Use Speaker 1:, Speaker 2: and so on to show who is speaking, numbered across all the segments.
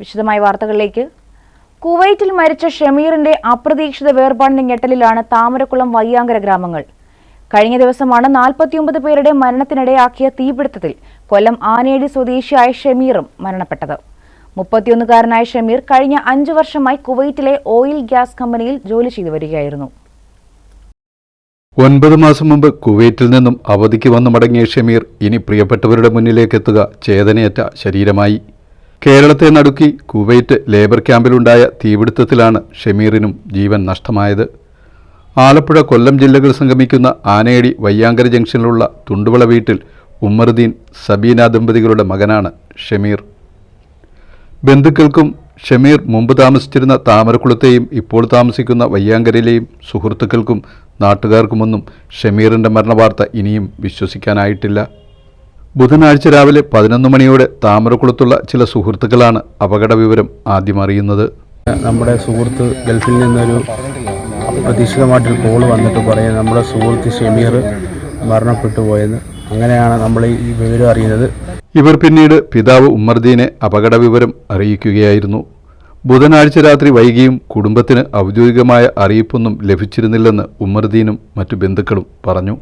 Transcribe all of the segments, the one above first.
Speaker 1: വിശദമായ വാർത്തകളിലേക്ക്. കുവൈറ്റിൽ മരിച്ച ഷമീറിന്റെ അപ്രതീക്ഷിത വേർപാടിന്റെ ഞെട്ടലിലാണ് താമരക്കുളം വയ്യാങ്കര ഗ്രാമങ്ങൾ. കഴിഞ്ഞ ദിവസമാണ് നാൽപ്പത്തിയൊമ്പത് പേരുടെ മരണത്തിനിടയാക്കിയ തീപിടുത്തത്തിൽ കൊല്ലം ആനേടി സ്വദേശിയായ ഷമീറും മരണപ്പെട്ടത്. മുപ്പത്തിയൊന്നുകാരനായ ഷമീർ കഴിഞ്ഞ അഞ്ചു വർഷമായി കുവൈറ്റിലെ ഓയിൽ ഗ്യാസ് കമ്പനിയിൽ ജോലി ചെയ്തു വരികയായിരുന്നു.
Speaker 2: ഒൻപത് മാസം മുമ്പ് കുവൈറ്റിൽ നിന്നും അവധിക്ക് വന്നു മടങ്ങിയ ഷമീർ ഇനി പ്രിയപ്പെട്ടവരുടെ മുന്നിലേക്ക് എത്തുക ചേതനയറ്റ ശരീരമായി. കേരളത്തെ നടുക്കി കുവൈറ്റ് ലേബർ ക്യാമ്പിലുണ്ടായ തീപിടുത്തത്തിലാണ് ഷമീറിനും ജീവൻ നഷ്ടമായത്. ആലപ്പുഴ കൊല്ലം ജില്ലകൾ സംഗമിക്കുന്ന ആനയടി വയ്യാങ്കര ജംഗ്ഷനിലുള്ള തുണ്ടുവള വീട്ടിൽ ഉമ്മറുദ്ദീൻ സബീന ദമ്പതികളുടെ മകനാണ് ഷമീർ. ബന്ധുക്കൾക്കും ഷമീർ മുമ്പ് താമസിച്ചിരുന്ന താമരക്കുളത്തെയും ഇപ്പോൾ താമസിക്കുന്ന വയ്യാങ്കരയിലെയും സുഹൃത്തുക്കൾക്കും നാട്ടുകാർക്കുമൊന്നും ഷമീറിന്റെ മരണവാർത്ത ഇനിയും വിശ്വസിക്കാനായിട്ടില്ല. ബുധനാഴ്ച രാവിലെ പതിനൊന്ന് മണിയോടെ താമരക്കുളത്തുള്ള ചില സുഹൃത്തുക്കളാണ് അപകട വിവരം ആദ്യം അറിയുന്നത്.
Speaker 3: നമ്മുടെ സുഹൃത്ത് ഗൾഫിൽ നിന്നൊരു അപ്രതീക്ഷിതമായിട്ടൊരു കോൾ വന്നിട്ട് പറയും നമ്മുടെ സുഹൃത്ത് ഷെമീർ മരണപ്പെട്ടു പോയെന്ന്. അങ്ങനെയാണ് നമ്മൾ ഈ വിവരം അറിയുന്നത്.
Speaker 2: ഇവർ പിന്നീട് പിതാവ് ഉമ്മർദീനെ അപകട വിവരം അറിയിക്കുകയായിരുന്നു. ബുധനാഴ്ച രാത്രി വൈകിയും കുടുംബത്തിന് ഔദ്യോഗികമായ അറിയിപ്പൊന്നും ലഭിച്ചിരുന്നില്ലെന്ന് ഉമ്മർദീനും മറ്റു ബന്ധുക്കളും പറഞ്ഞു.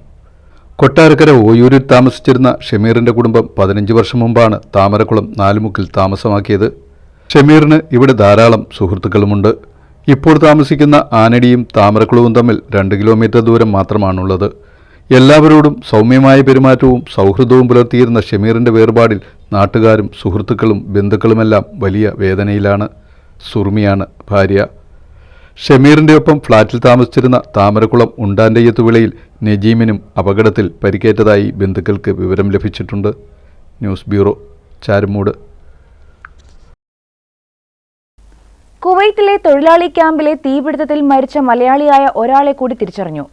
Speaker 2: കൊട്ടാരക്കര ഓയൂരിൽ താമസിച്ചിരുന്ന ഷമീറിന്റെ കുടുംബം പതിനഞ്ച് വർഷം മുമ്പാണ് താമരക്കുളം നാലുമുക്കിൽ താമസമാക്കിയത്. ഷമീറിന് ഇവിടെ ധാരാളം സുഹൃത്തുക്കളുമുണ്ട്. ഇപ്പോൾ താമസിക്കുന്ന ആനടിയും താമരക്കുളവും തമ്മിൽ രണ്ട് കിലോമീറ്റർ ദൂരം മാത്രമാണുള്ളത്. എല്ലാവരോടും സൗമ്യമായ പെരുമാറ്റവും സൗഹൃദവും പുലർത്തിയിരുന്ന ഷമീറിന്റെ വേർപാടിൽ നാട്ടുകാരും സുഹൃത്തുക്കളും ബന്ധുക്കളുമെല്ലാം വലിയ വേദനയിലാണ്. സുർമിയാണ് ഭാര്യ. ഷമീറിന്റെ ഒപ്പം ഫ്ളാറ്റിൽ താമസിച്ചിരുന്ന താമരക്കുളം ഉണ്ടാന്റെയ്യത്തുവിളയിൽ നജീമിനും അപകടത്തിൽ പരിക്കേറ്റതായി ബന്ധുക്കൾക്ക് വിവരം ലഭിച്ചിട്ടുണ്ട്. News bureau Charummood.
Speaker 1: കുവൈറ്റിലെ തൊഴിലാളി ക്യാമ്പിലെ തീപിടുത്തത്തിൽ മരിച്ച മലയാളിയായ ഒരാളെ കൂടി തിരിച്ചറിഞ്ഞു.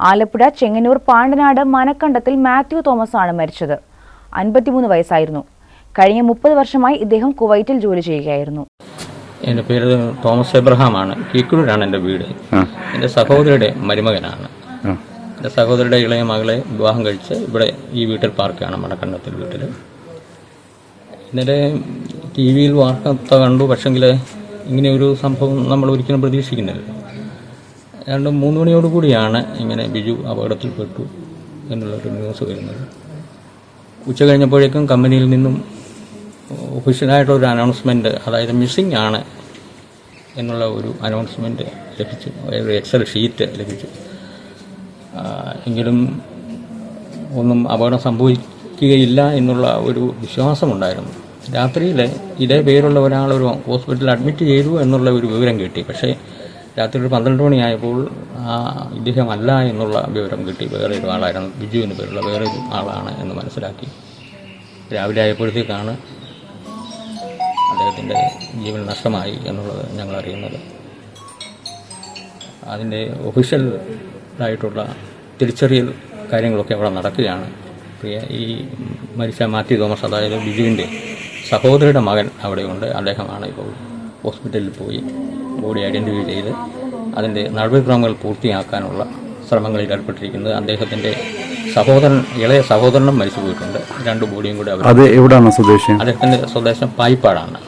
Speaker 1: ആലപ്പുഴ ചെങ്ങന്നൂർ പാണ്ടനാട് മനക്കണ്ടത്തിൽ മാത്യു തോമസ് ആണ് മരിച്ചത്. അൻപത്തിമൂന്ന് വയസ്സായിരുന്നു. കഴിഞ്ഞ മുപ്പത് വർഷമായി ഇദ്ദേഹം കുവൈറ്റിൽ ജോലി ചെയ്യുകയായിരുന്നു.
Speaker 4: എന്റെ പേര് തോമസ് എബ്രഹാമാണ്. കീക്കുഴൂരാണ് എന്റെ വീട്. എന്റെ സഹോദരിയുടെ മരുമകനാണ്. എന്റെ സഹോദരിയുടെ ഇളയ മകളെ വിവാഹം കഴിച്ച് ഇവിടെ ഈ വീട്ടിൽ പാർക്കുകയാണ് മടക്കണ്ടത്തിൽ വീട്ടിൽ. ഇന്നലെ ടി വിയിൽ വാർത്ത കണ്ടു പക്ഷെങ്കിൽ ഇങ്ങനെ ഒരു സംഭവം നമ്മൾ ഒരിക്കലും പ്രതീക്ഷിക്കുന്നില്ല. ഏതാണ്ട് മൂന്ന് മണിയോട് കൂടിയാണ് ഇങ്ങനെ ബിജു അപകടത്തിൽപ്പെട്ടു എന്നുള്ളൊരു ന്യൂസ് വരുന്നത്. ഉച്ച കഴിഞ്ഞപ്പോഴേക്കും കമ്പനിയിൽ നിന്നും ഒഫീഷ്യലായിട്ടൊരു അനൗൺസ്മെന്റ് അതായത് മിസ്സിംഗ് ആണ് എന്നുള്ള ഒരു അനൗൺസ്മെന്റ് ലഭിച്ചു. ഒരു എക്സൽ ഷീറ്റ് ലഭിച്ചു. എങ്കിലും ഒന്നും അപകടം സംഭവിക്കുകയില്ല എന്നുള്ള ഒരു വിശ്വാസമുണ്ടായിരുന്നു. രാത്രിയിൽ ഇതേ പേരുള്ള ഒരാൾ ഒരു ഹോസ്പിറ്റലിൽ അഡ്മിറ്റ് ചെയ്തു എന്നുള്ള ഒരു വിവരം കിട്ടി. പക്ഷേ രാത്രി ഒരു പന്ത്രണ്ട് മണിയായപ്പോൾ ആ ഇദ്ദേഹം അല്ല എന്നുള്ള വിവരം കിട്ടി. വേറെ ഒരു ആളായിരുന്നു. ബിജു പേരുള്ള വേറെ ഒരു ആളാണ് എന്ന് മനസ്സിലാക്കി. രാവിലെ ആയപ്പോഴത്തേക്കാണ് അദ്ദേഹത്തിന്റെ ജീവൻ നഷ്ടമായി എന്നുള്ളത് ഞങ്ങൾ അറിയുന്നത് അതിന്റെ ഒഫീഷ്യലായിട്ടുള്ള തിരിച്ചറിയൽ കാര്യങ്ങളൊക്കെ അവിടെ നടക്കുകയാണ്. പ്രിയ ഈ മരിച്ച മാത്യു തോമസ് അതായത് ബിജുവിന്റെ സഹോദരിയുടെ മകൻ അവിടെയുണ്ട്. അദ്ദേഹമാണ് ഇപ്പോൾ ഹോസ്പിറ്റലിൽ പോയി ബോഡി ഐഡന്റിഫൈ ചെയ്ത് അതിന്റെ നടപടിക്രമങ്ങൾ പൂർത്തിയാക്കാനുള്ള ശ്രമങ്ങളിൽ ഏർപ്പെട്ടിരിക്കുന്നത്. അദ്ദേഹത്തിന്റെ സഹോദരൻ ഇളയ സഹോദരനും മരിച്ചു പോയിട്ടുണ്ട് രണ്ട് ബോഡിയും കൂടി അവർ
Speaker 5: അത് എവിടെയാണ് സ്വദേശം?
Speaker 4: അദ്ദേഹത്തിന്റെ സ്വദേശം പായിപ്പാടാണ്.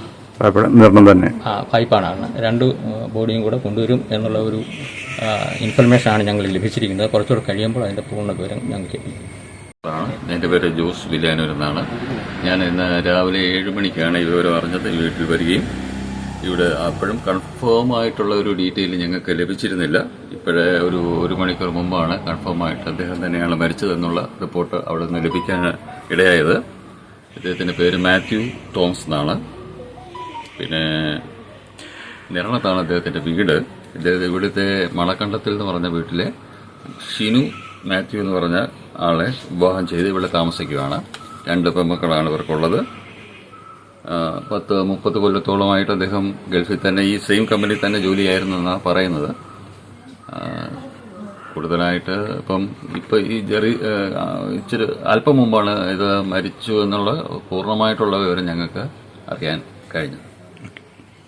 Speaker 5: നിർണം തന്നെ.
Speaker 4: പൈപ്പാണ്. രണ്ട് ബോഡിയും കൂടെ കൊണ്ടുവരും എന്നുള്ള ഒരു ഇൻഫർമേഷൻ ആണ് ഞങ്ങൾ ലഭിച്ചിരിക്കുന്നത്. കുറച്ചുകൂടെ കഴിയുമ്പോൾ അതിന്റെ പൂർണ വിവരം ഞങ്ങൾക്ക്
Speaker 6: എന്റെ പേര് ജോസ് വില്യാനൂർ എന്നാണ്. ഞാൻ ഇന്ന് രാവിലെ ഏഴ് മണിക്കാണ് ഈ വിവരം അറിഞ്ഞത്. വീട്ടിൽ വരികയും ഇവിടെ അപ്പോഴും കൺഫേം ആയിട്ടുള്ള ഒരു ഡീറ്റെയിൽ ഞങ്ങൾക്ക് ലഭിച്ചിരുന്നില്ല. ഇപ്പോഴേ ഒരു ഒരു മണിക്കൂർ മുമ്പാണ് കൺഫേം ആയിട്ട് അദ്ദേഹം തന്നെയാണ് മരിച്ചതെന്നുള്ള റിപ്പോർട്ട് അവിടെ നിന്ന് ലഭിക്കാൻ ഇടയായത്. അദ്ദേഹത്തിന്റെ പേര് മാത്യു തോംസ് എന്നാണ്. പിന്നെ നിരണത്താണ് അദ്ദേഹത്തിന്റെ വീട്. ഇദ്ദേഹം ഇവിടുത്തെ മണക്കണ്ടത്തിൽ എന്ന് പറഞ്ഞ വീട്ടിലെ ഷിനു മാത്യു എന്ന് പറഞ്ഞ ആളെ വിവാഹം ചെയ്ത് ഇവിടെ താമസിക്കുകയാണ്. രണ്ട് പെൺമക്കളാണ് ഇവർക്കുള്ളത്. പത്ത് മുപ്പത് കൊല്ലത്തോളമായിട്ട് അദ്ദേഹം ഗൾഫിൽ തന്നെ ഈ സെയിം കമ്പനി തന്നെ ജോലിയായിരുന്നു എന്നാണ് പറയുന്നത്. കൂടുതലായിട്ട് ഇപ്പം ഇപ്പം ഈ ജെറി ഇച്ചിരി അല്പം മുമ്പാണ് ഇത് മരിച്ചു എന്നുള്ള പൂർണമായിട്ടുള്ള വിവരം ഞങ്ങൾക്ക് അറിയാൻ കഴിഞ്ഞത്.